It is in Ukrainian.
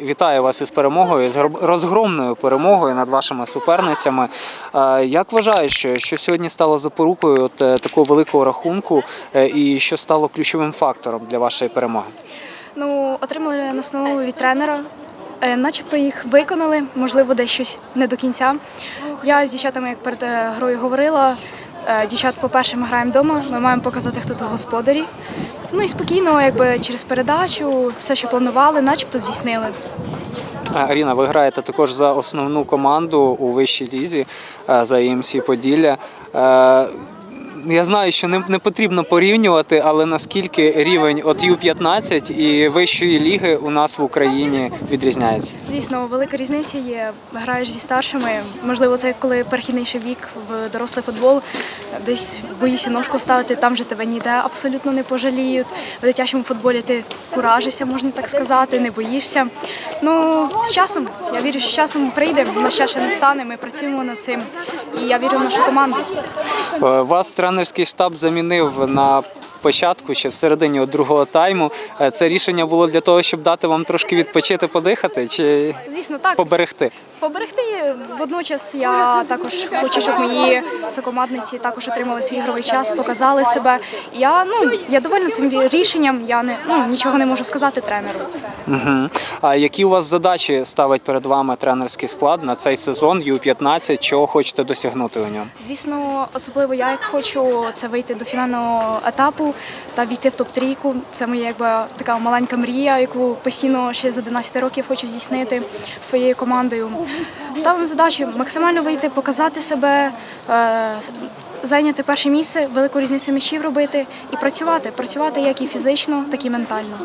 Вітаю вас із перемогою, з розгромною перемогою над вашими суперницями. Е, Як вважаєш, що, сьогодні стало запорукою от, е, такого великого рахунку е, і що стало ключовим фактором для вашої перемоги? Ну, отримали настанову від тренера. Е, Начебто їх виконали, можливо, десь щось не до кінця. Я з дівчатами, як перед е, грою говорила, е, дівчат, по-перше, ми граємо вдома, ми маємо показати, хто тут господарі. Ну і спокійно, якби через передачу, все, що планували, начебто здійснили. Аріна, ви граєте також за основну команду у вищій лізі за ЄМС Поділля. Я знаю, що не, не потрібно порівнювати, але наскільки рівень от Ю-15 і вищої ліги у нас в Україні відрізняється? Звісно, велика різниця є. Граєш зі старшими. Можливо, це коли перехідніший вік в дорослий футбол, десь боїшся ножку вставити, там же тебе ніде абсолютно не пожаліють. В дитячому футболі ти куражишся, можна так сказати, не боїшся. Ну, з часом, я вірю, що з часом прийде, на ще не стане. Ми працюємо над цим. І я вірю в нашу команду. Е, Вас тренерський штаб замінив на початку, ще в середині другого тайму. Е, Це рішення було для того, щоб дати вам трошки відпочити, подихати чи Звісно, так. поберегти. Поберегти водночас я також хочу, щоб мої сокомандниці також отримали свій ігровий час, показали себе. Я ну я довольна цим рішенням. Я не ну нічого не можу сказати тренеру. Угу. А які у вас задачі ставить перед вами тренерський склад на цей сезон Ю-15? Чого хочете досягнути у ньому? Звісно, особливо я як хочу це вийти до фінального етапу та війти в топ-трійку. Це моя якби така маленька мрія, яку постійно ще з 11 років хочу здійснити своєю командою. Ставимо задачу максимально вийти, показати себе. Е, Зайняти перше місце, велику різницю м'ячів робити і працювати. Працювати як і фізично, так і ментально.